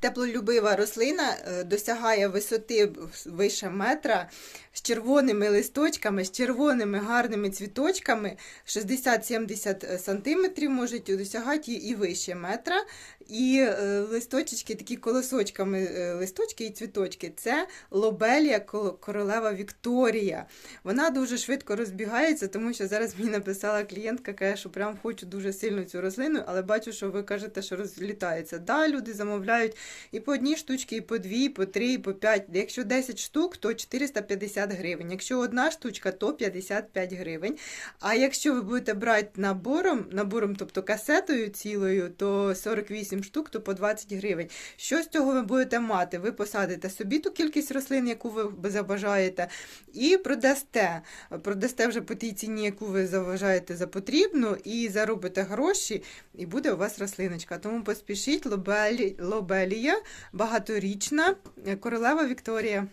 Теплолюбива рослина е, досягає висоти вище метра з червоними листочками, з червоними гарними цвіточками, 60-70 сантиметрів можуть досягати і вище метра. І е, листочки, такі колосочками е, листочки і цвіточки це лобелія королева Вікторія. Вона дуже швидко розбігається, тому що зараз мені написала клієнтка, каже, що прям хочу дуже сильно цю рослину, але бачу, що ви кажете, що розлітається. Да, люди замовляють і по одній штучці, і по дві, і по три, і по п'ять. Якщо 10 штук, то 450 гривень. Якщо одна штучка, то 55 гривень. А якщо ви будете брати набором, набором, тобто касетою цілою, то 48 штук, то по 20 гривень. Що з цього ви будете мати? Ви посадите собі ту кількість рослин, яку ви забажаєте, і продасте. Продасте вже по тій ціні, яку ви заважаєте за потрібну, і заробите гроші, і буде у вас рослиночка. Тому поспішіть, лобелі, лобелія, багаторічна, королева Вікторія.